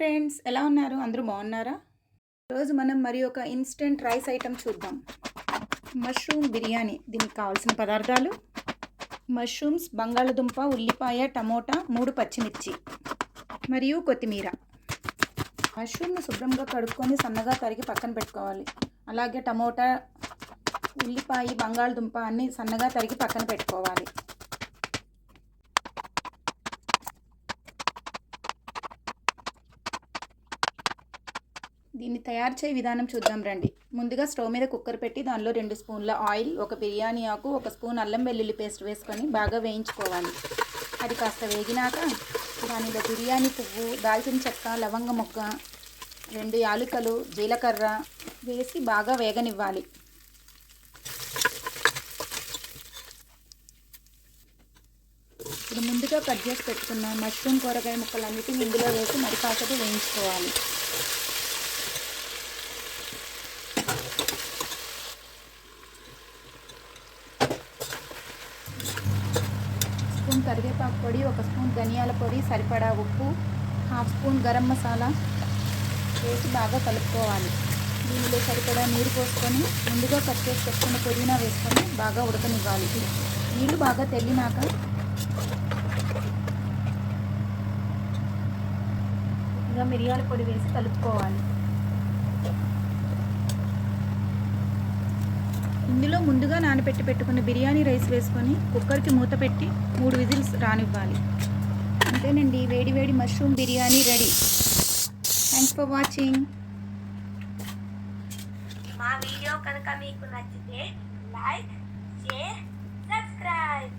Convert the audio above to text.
Friends ఎలా ఉన్నారు? అందరూ బాగున్నారా? రోజు మనం మరి ఒక ఇన్స్టెంట్ రైస్ ఐటెం చూద్దాం. మష్రూమ్ బిర్యానీ. దీనికి కావాల్సిన పదార్థాలు? మష్రూమ్స్ బంగాళదుంప ఉల్లిపాయ టమోటా మూడు పచ్చిమిర్చి మరియు కొత్తిమీర. మష్రూమ్ను శుభ్రంగా కడుక్కొని సన్నగా తరిగి పక్కన పెట్టుకోవాలి. అలాగే టమోటా ఉల్లిపాయ బంగాళదుంప అన్నీ సన్నగా తరిగి పక్కన పెట్టుకోవాలి. దీన్ని తయారు చేయ విధానం చూద్దాం రండి. ముందుగా స్టవ్ మీద కుక్కర్ పెట్టి దానిలో రెండు స్పూన్ల ఆయిల్ ఒక బిర్యానీ ఆకు ఒక స్పూన్ అల్లం వెల్లుల్లి పేస్ట్ వేసుకొని బాగా వేయించుకోవాలి. అది కాస్త వేగినాక దానిలో బిర్యానీ పువ్వు దాల్చిన చెక్క లవంగ మొక్క రెండు యాలకులు జీలకర్ర వేసి బాగా వేగనివ్వాలి. ఇప్పుడు ముందుగా కట్ చేసి పెట్టుకున్న మష్రూమ్ కూరగాయ ముక్కలన్నిటిని ఇందులో వేసి మరి కాసేపు వేయించుకోవాలి. స్పూన్ కరివేపాకు పొడి ఒక స్పూన్ ధనియాల పొడి సరిపడా ఉప్పు హాఫ్ స్పూన్ గరం మసాలా వేసి బాగా కలుపుకోవాలి. దీనిలో సరిపడా నీరు పోసుకొని ముందుగా కట్ చేసి పెట్టుకున్న పుదీనా వేసుకొని బాగా ఉడకనివ్వాలి. నీళ్ళు బాగా తెల్లినాక ఇంకా మిరియాల పొడి వేసి కలుపుకోవాలి. ఇందులో ముందుగా నానబెట్టి పెట్టుకున్న బిర్యానీ రైస్ వేసుకొని కుక్కర్కి మూత పెట్టి మూడు విజిల్స్ రానివ్వాలి. అంతేనండి వేడి వేడి mushroom biryani ready. Thanks for watching మా వీడియో కనుక మీకు నచ్చితే లైక్ షేర్ సబ్స్క్రైబ్.